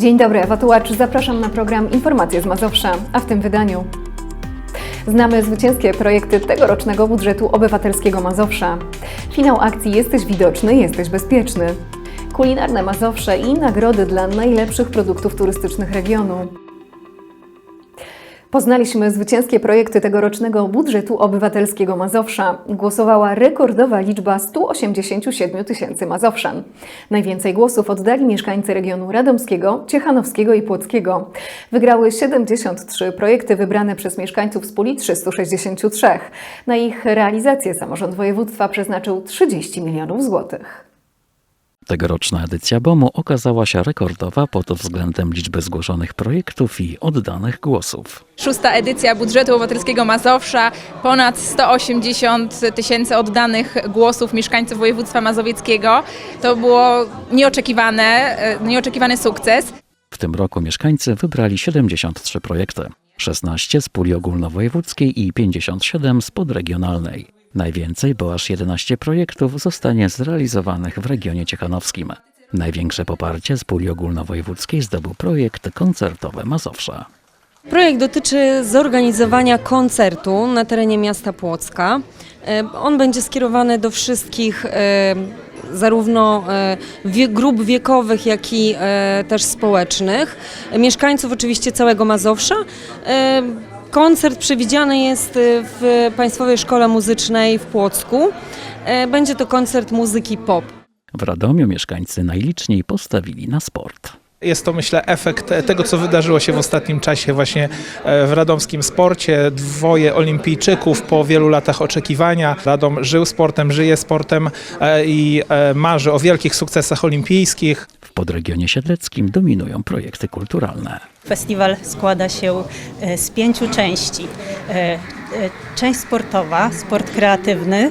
Dzień dobry, Ewa Tułacz. Zapraszam na program Informacje z Mazowsza, a w tym wydaniu Znamy zwycięskie projekty tegorocznego budżetu obywatelskiego Mazowsza. Finał akcji Jesteś widoczny, jesteś bezpieczny. Kulinarne Mazowsze i nagrody dla najlepszych produktów turystycznych regionu. Poznaliśmy zwycięskie projekty tegorocznego budżetu obywatelskiego Mazowsza. Głosowała rekordowa liczba 187 tysięcy Mazowszan. Najwięcej głosów oddali mieszkańcy regionu radomskiego, ciechanowskiego i płockiego. Wygrały 73 projekty wybrane przez mieszkańców z puli 363. Na ich realizację samorząd województwa przeznaczył 30 milionów złotych. Tegoroczna edycja BOMU okazała się rekordowa pod względem liczby zgłoszonych projektów i oddanych głosów. Szósta edycja budżetu obywatelskiego Mazowsza, ponad 180 tysięcy oddanych głosów mieszkańców województwa mazowieckiego. To było nieoczekiwane, e, nieoczekiwany sukces. W tym roku mieszkańcy wybrali 73 projekty, 16 z puli ogólnowojewódzkiej i 57 z podregionalnej. Najwięcej, bo aż 11 projektów zostanie zrealizowanych w regionie ciechanowskim. Największe poparcie z puli ogólnowojewódzkiej zdobył projekt koncertowy Mazowsza. Projekt dotyczy zorganizowania koncertu na terenie miasta Płocka. E, On będzie skierowany do wszystkich e, zarówno e, grup wiekowych, jak i też społecznych, mieszkańców oczywiście całego Mazowsza. Koncert przewidziany jest e, w Państwowej Szkole Muzycznej w Płocku. E, Będzie to koncert muzyki pop. W Radomiu mieszkańcy najliczniej postawili na sport. Jest to, myślę, efekt tego, co wydarzyło się w ostatnim czasie właśnie e, w radomskim sporcie. Dwoje olimpijczyków po wielu latach oczekiwania. Radom żył sportem, żyje sportem e, i e, marzy o wielkich sukcesach olimpijskich. W podregionie siedleckim dominują projekty kulturalne. Festiwal składa się z pięciu części. Część sportowa, sport kreatywny,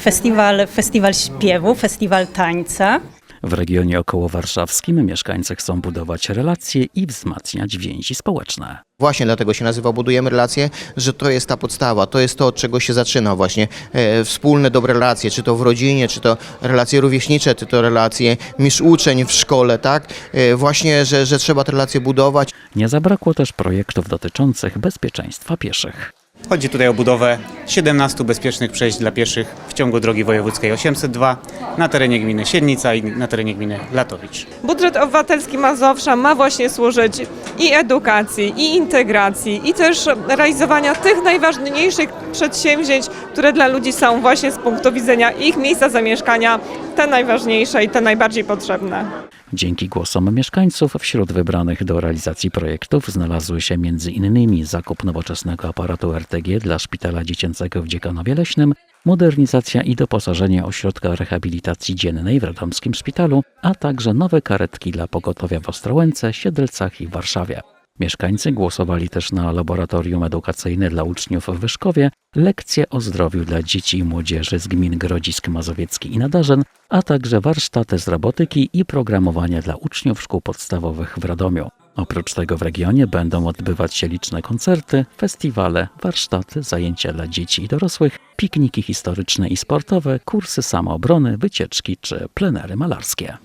festiwal, festiwal śpiewu, festiwal tańca. W regionie okołowarszawskim mieszkańcy chcą budować relacje i wzmacniać więzi społeczne. Właśnie dlatego się nazywa Budujemy Relacje, że to jest ta podstawa, to jest to, od czego się zaczyna właśnie. E, wspólne dobre relacje, czy to w rodzinie, czy to relacje rówieśnicze, czy to relacje mistrz-uczeń w szkole, tak? E, właśnie, że, że trzeba te relacje budować. Nie zabrakło też projektów dotyczących bezpieczeństwa pieszych. Chodzi tutaj o budowę 17 bezpiecznych przejść dla pieszych w ciągu drogi wojewódzkiej 802 na terenie gminy Siednica i na terenie gminy Latowicz. Budżet obywatelski Mazowsza ma właśnie służyć i edukacji, i integracji, i też realizowania tych najważniejszych przedsięwzięć, które dla ludzi są właśnie z punktu widzenia ich miejsca zamieszkania te najważniejsze i te najbardziej potrzebne. Dzięki głosom mieszkańców wśród wybranych do realizacji projektów znalazły się m.in. zakup nowoczesnego aparatu RTG dla Szpitala Dziecięcego w Dziekanowie Leśnym, modernizacja i doposażenie ośrodka rehabilitacji dziennej w Radomskim Szpitalu, a także nowe karetki dla pogotowia w Ostrołęce, Siedlcach i Warszawie. Mieszkańcy głosowali też na laboratorium edukacyjne dla uczniów w Wyszkowie, lekcje o zdrowiu dla dzieci i młodzieży z gmin Grodzisk Mazowiecki i Nadarzyn, a także warsztaty z robotyki i programowania dla uczniów szkół podstawowych w Radomiu. Oprócz tego w regionie będą odbywać się liczne koncerty, festiwale, warsztaty, zajęcia dla dzieci i dorosłych, pikniki historyczne i sportowe, kursy samoobrony, wycieczki czy plenery malarskie.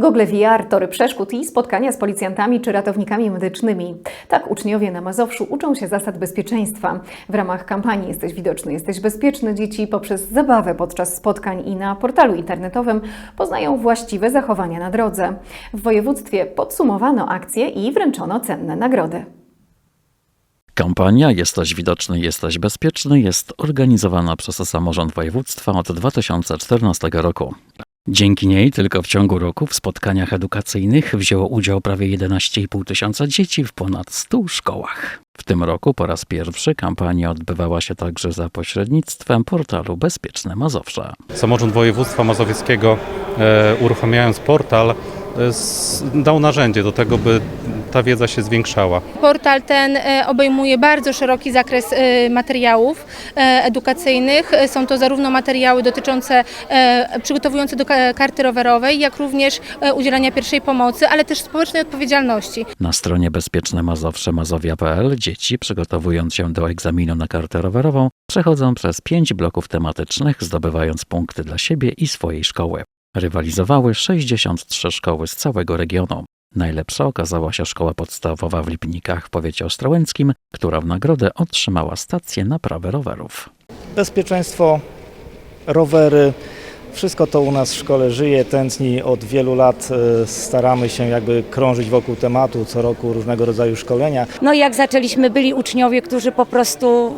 Google VR, tory przeszkód i spotkania z policjantami czy ratownikami medycznymi. Tak uczniowie na Mazowszu uczą się zasad bezpieczeństwa. W ramach kampanii Jesteś widoczny, jesteś bezpieczny dzieci poprzez zabawę podczas spotkań i na portalu internetowym poznają właściwe zachowania na drodze. W województwie podsumowano akcję i wręczono cenne nagrody. Kampania Jesteś widoczny, jesteś bezpieczny jest organizowana przez samorząd województwa od 2014 roku. Dzięki niej tylko w ciągu roku w spotkaniach edukacyjnych wzięło udział prawie 11,5 tysiąca dzieci w ponad 100 szkołach. W tym roku po raz pierwszy kampania odbywała się także za pośrednictwem portalu Bezpieczne Mazowsze. Samorząd Województwa Mazowieckiego, e, uruchamiając portal, dał narzędzie do tego, by ta wiedza się zwiększała. Portal ten e, obejmuje bardzo szeroki zakres e, materiałów e, edukacyjnych. E, Są to zarówno materiały dotyczące e, przygotowujące do ka- karty rowerowej, jak również e, udzielania pierwszej pomocy, ale też społecznej odpowiedzialności. Na stronie Bezpieczne Mazowsze Mazowia.pl dzieci przygotowując się do egzaminu na kartę rowerową przechodzą przez pięć bloków tematycznych, zdobywając punkty dla siebie i swojej szkoły. Rywalizowały 63 szkoły z całego regionu. Najlepsza okazała się szkoła podstawowa w Lipnikach w powiecie ostrołęckim, która w nagrodę otrzymała stację naprawy rowerów. bezpieczeństwo, rowery, wszystko to u nas w szkole żyje, tętni. Od wielu lat e, staramy się jakby krążyć wokół tematu, co roku różnego rodzaju szkolenia. No i jak zaczęliśmy, byli uczniowie, którzy po prostu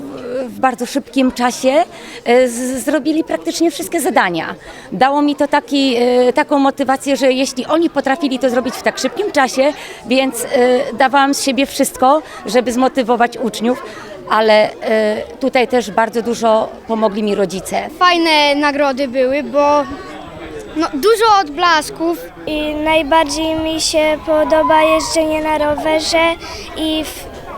w bardzo szybkim czasie e, zrobili praktycznie wszystkie zadania. Dało mi to taki, e, taką motywację, że jeśli oni potrafili to zrobić w tak szybkim czasie, więc e, dawałam z siebie wszystko, żeby zmotywować uczniów. Ale tutaj też bardzo dużo pomogli mi rodzice. Fajne nagrody były, bo no, dużo odblasków. I najbardziej mi się podoba jeżdżenie na rowerze i,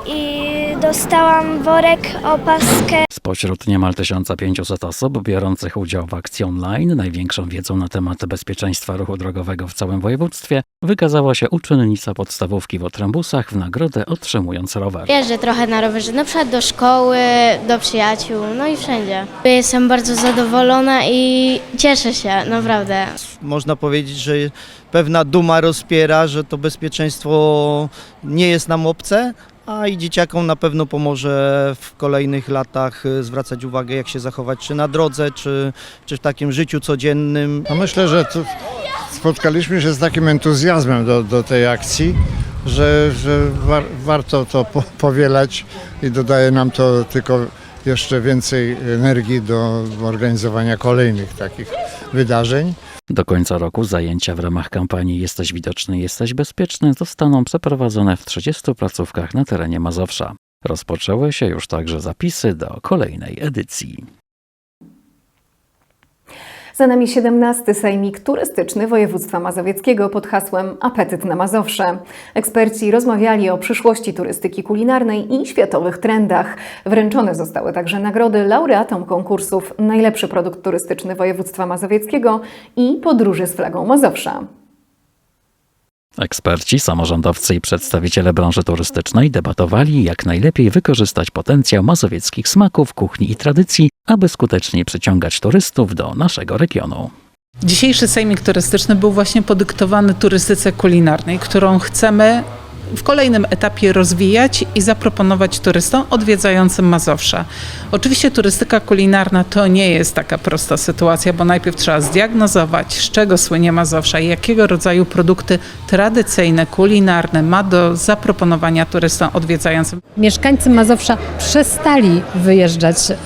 i dostałam worek, opaskę. Spośród niemal 1500 osób biorących udział w akcji online, największą wiedzą na temat bezpieczeństwa ruchu drogowego w całym województwie wykazała się uczennica podstawówki w Otrębusach w nagrodę otrzymując rower. Jeżdżę trochę na rowerze, na przykład do szkoły, do przyjaciół, no i wszędzie. Jestem bardzo zadowolona i cieszę się, naprawdę. Można powiedzieć, że pewna duma rozpiera, że to bezpieczeństwo nie jest nam obce, a i dzieciakom na pewno pomoże w kolejnych latach e, zwracać uwagę, jak się zachować, czy na drodze, czy, czy w takim życiu codziennym. No myślę, że spotkaliśmy się z takim entuzjazmem do, do tej akcji, że, że war, warto to po, powielać i dodaje nam to tylko jeszcze więcej energii do organizowania kolejnych takich wydarzeń. Do końca roku zajęcia w ramach kampanii Jesteś widoczny, jesteś bezpieczny zostaną przeprowadzone w 30 placówkach na terenie Mazowsza. Rozpoczęły się już także zapisy do kolejnej edycji. Za nami 17. Sejmik Turystyczny Województwa Mazowieckiego pod hasłem Apetyt na Mazowsze. Eksperci rozmawiali o przyszłości turystyki kulinarnej i światowych trendach. Wręczone zostały także nagrody laureatom konkursów Najlepszy produkt turystyczny Województwa Mazowieckiego i Podróży z flagą Mazowsza. Eksperci, samorządowcy i przedstawiciele branży turystycznej debatowali, jak najlepiej wykorzystać potencjał mazowieckich smaków, kuchni i tradycji, aby skutecznie przyciągać turystów do naszego regionu. Dzisiejszy sejmik turystyczny był właśnie podyktowany turystyce kulinarnej, którą chcemy w kolejnym etapie rozwijać i zaproponować turystom odwiedzającym Mazowsze. Oczywiście turystyka kulinarna to nie jest taka prosta sytuacja, bo najpierw trzeba zdiagnozować, z czego słynie Mazowsza i jakiego rodzaju produkty tradycyjne, kulinarne ma do zaproponowania turystom odwiedzającym. Mieszkańcy Mazowsza przestali wyjeżdżać e,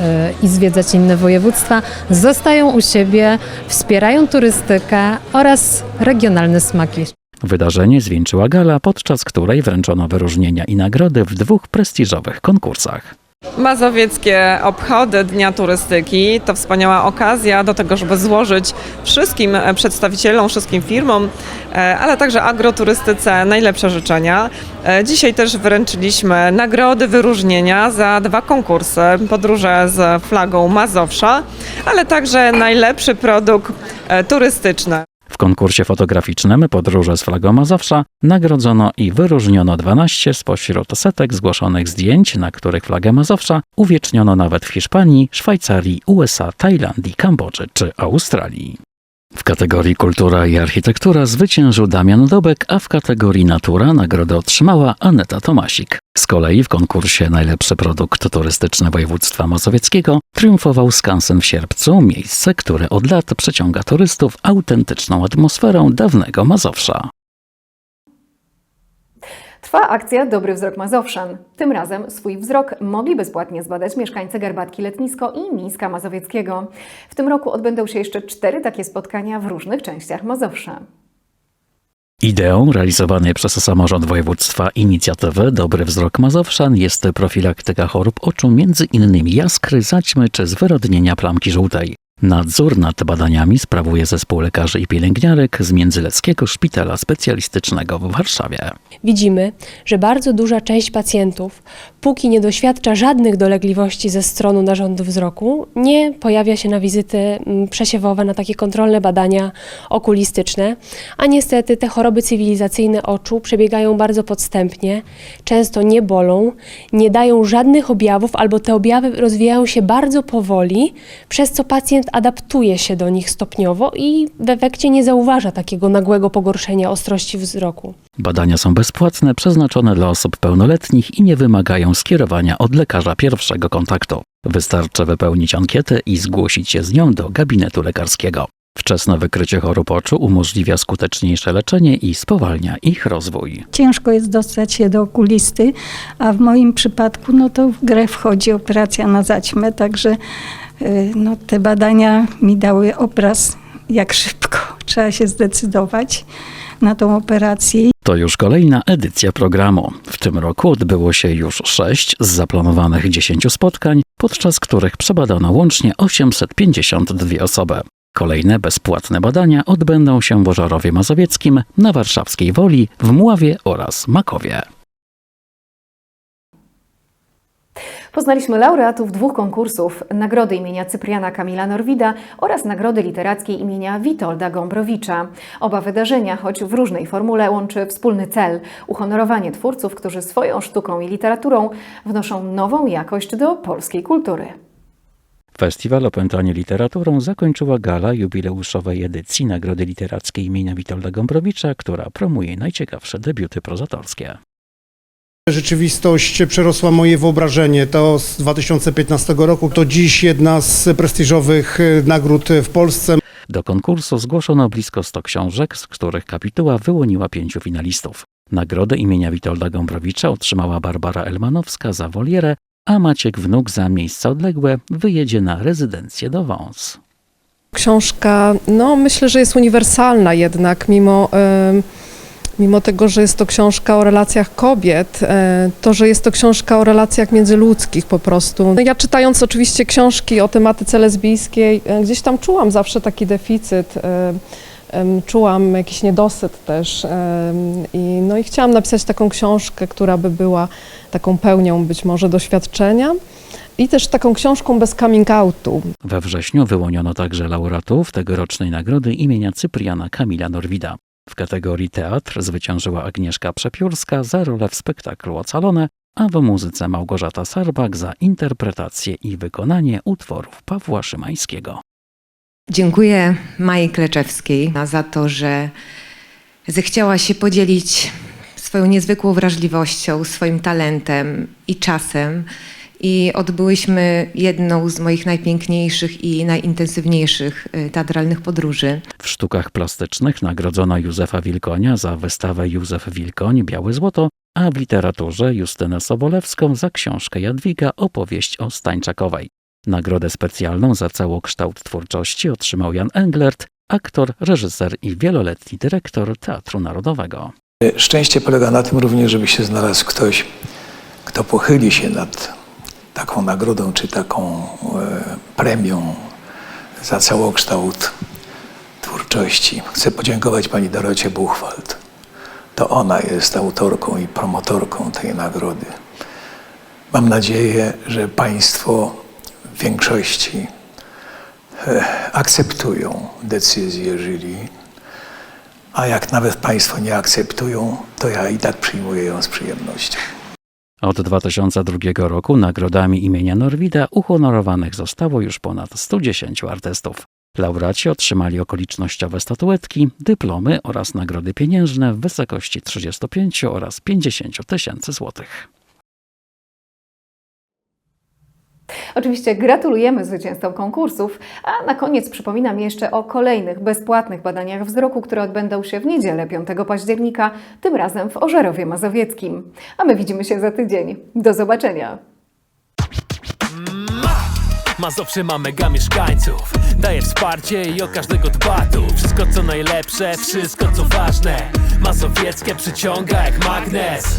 i zwiedzać inne województwa, zostają u siebie, wspierają turystykę oraz regionalne smaki. Wydarzenie zwieńczyła gala, podczas której wręczono wyróżnienia i nagrody w dwóch prestiżowych konkursach. Mazowieckie obchody Dnia Turystyki to wspaniała okazja do tego, żeby złożyć wszystkim przedstawicielom, wszystkim firmom, e, ale także agroturystyce najlepsze życzenia. E, Dzisiaj też wręczyliśmy nagrody, wyróżnienia za dwa konkursy. Podróże z flagą Mazowsza, ale także najlepszy produkt e, turystyczny. Konkursie fotograficznym Podróże z flagą Mazowsza nagrodzono i wyróżniono 12 spośród setek zgłoszonych zdjęć, na których flagę Mazowsza uwieczniono nawet w Hiszpanii, Szwajcarii, USA, Tajlandii, Kambodży czy Australii. W kategorii Kultura i Architektura zwyciężył Damian Dobek, a w kategorii Natura nagrodę otrzymała Aneta Tomasik. Z kolei w konkursie Najlepszy produkt turystyczny województwa mazowieckiego triumfował Skansen w Sierpcu, miejsce, które od lat przyciąga turystów autentyczną atmosferą dawnego Mazowsza. Trwa akcja Dobry Wzrok Mazowszan. Tym razem swój wzrok mogli bezpłatnie zbadać mieszkańcy Garbatki Letnisko i Mińska Mazowieckiego. W tym roku odbędą się jeszcze cztery takie spotkania w różnych częściach Mazowsza. Ideą realizowanej przez samorząd województwa inicjatywy Dobry Wzrok Mazowszan jest profilaktyka chorób oczu, innymi jaskry, zaćmy czy zwyrodnienia plamki żółtej. Nadzór nad badaniami sprawuje zespół lekarzy i pielęgniarek z Międzyleckiego Szpitala Specjalistycznego w Warszawie. Widzimy, że bardzo duża część pacjentów, póki nie doświadcza żadnych dolegliwości ze strony narządu wzroku, nie pojawia się na wizyty mm, przesiewowe, na takie kontrolne badania okulistyczne, a niestety te choroby cywilizacyjne oczu przebiegają bardzo podstępnie, często nie bolą, nie dają żadnych objawów albo te objawy rozwijają się bardzo powoli, przez co pacjent pacjent adaptuje się do nich stopniowo i w efekcie nie zauważa takiego nagłego pogorszenia ostrości wzroku. Badania są bezpłatne, przeznaczone dla osób pełnoletnich i nie wymagają skierowania od lekarza pierwszego kontaktu. Wystarczy wypełnić ankietę i zgłosić się z nią do gabinetu lekarskiego. Wczesne wykrycie chorób oczu umożliwia skuteczniejsze leczenie i spowalnia ich rozwój. Ciężko jest dostać się do okulisty, a w moim przypadku no to w grę wchodzi operacja na zaćmę, także no, te badania mi dały obraz, jak szybko trzeba się zdecydować na tą operację. To już kolejna edycja programu. W tym roku odbyło się już sześć z zaplanowanych 10 spotkań, podczas których przebadano łącznie 852 osoby. Kolejne bezpłatne badania odbędą się w Ożarowie Mazowieckim, na Warszawskiej Woli, w Mławie oraz Makowie. Poznaliśmy laureatów dwóch konkursów: Nagrody imienia Cypriana Kamila Norwida oraz Nagrody Literackiej imienia Witolda Gombrowicza. Oba wydarzenia, choć w różnej formule, łączy wspólny cel uhonorowanie twórców, którzy swoją sztuką i literaturą wnoszą nową jakość do polskiej kultury. Festiwal Opętanie literaturą zakończyła gala jubileuszowej edycji Nagrody Literackiej imienia Witolda Gombrowicza, która promuje najciekawsze debiuty prozatorskie. Rzeczywistość przerosła moje wyobrażenie. To z 2015 roku. To dziś jedna z prestiżowych e, nagród w Polsce. Do konkursu zgłoszono blisko 100 książek, z których kapituła wyłoniła pięciu finalistów. Nagrodę imienia Witolda Gombrowicza otrzymała Barbara Elmanowska za Wolierę, a Maciek Wnuk za miejsca odległe wyjedzie na rezydencję do Wąs. Książka, no myślę, że jest uniwersalna jednak, mimo, em, mimo tego, że jest to książka o relacjach kobiet, e, to, że jest to książka o relacjach międzyludzkich po prostu. No Ja czytając oczywiście książki o tematyce lesbijskiej, e, gdzieś tam czułam zawsze taki deficyt, e, czułam jakiś niedosyt też i, no i chciałam napisać taką książkę, która by była taką pełnią być może doświadczenia. I też taką książką bez coming outu, We wrześniu wyłoniono także laureatów tegorocznej nagrody imienia Cypriana Kamila Norwida. W kategorii teatr zwyciężyła Agnieszka Przepiórska za rolę w spektaklu Ocalone, a w muzyce Małgorzata Sarbak za interpretację i wykonanie utworów Pawła Szymańskiego. Dziękuję Mai Kleczewskiej za to, że zechciała się podzielić swoją niezwykłą wrażliwością, swoim talentem i czasem. I odbyłyśmy jedną z moich najpiękniejszych i najintensywniejszych y, teatralnych podróży. W sztukach plastycznych nagrodzono Józefa Wilkonia za wystawę Józef Wilkoń Białe Złoto, a w literaturze Justynę Sobolewską za książkę Jadwiga Opowieść o Stańczakowej. Nagrodę specjalną za całokształt twórczości otrzymał Jan Englert, aktor, reżyser i wieloletni dyrektor Teatru Narodowego. Szczęście polega na tym również, żeby się znalazł ktoś, kto pochyli się nad taką nagrodą czy taką e, premią za całokształt twórczości. Chcę podziękować pani Dorocie Buchwald. To ona jest autorką i promotorką tej nagrody. Mam nadzieję, że państwo w większości e, akceptują decyzję jury. A jak nawet Państwo nie akceptują, to ja i tak przyjmuję ją z przyjemnością. Od 2002 roku nagrodami imienia Norwida uhonorowanych zostało już ponad 110 artystów. Laureaci otrzymali okolicznościowe statuetki, dyplomy oraz nagrody pieniężne w wysokości 35 oraz 50 tysięcy złotych. Oczywiście gratulujemy zwycięzcom konkursów, a na koniec przypominam jeszcze o kolejnych bezpłatnych badaniach wzroku, które odbędą się w niedzielę 5 października, tym razem w Ożerowie Mazowieckim. A my widzimy się za tydzień. Do zobaczenia! Mazowsze ma mega mieszkańców Daje wsparcie i o każdego dba tu Wszystko co najlepsze, wszystko co ważne Mazowieckie przyciąga jak magnes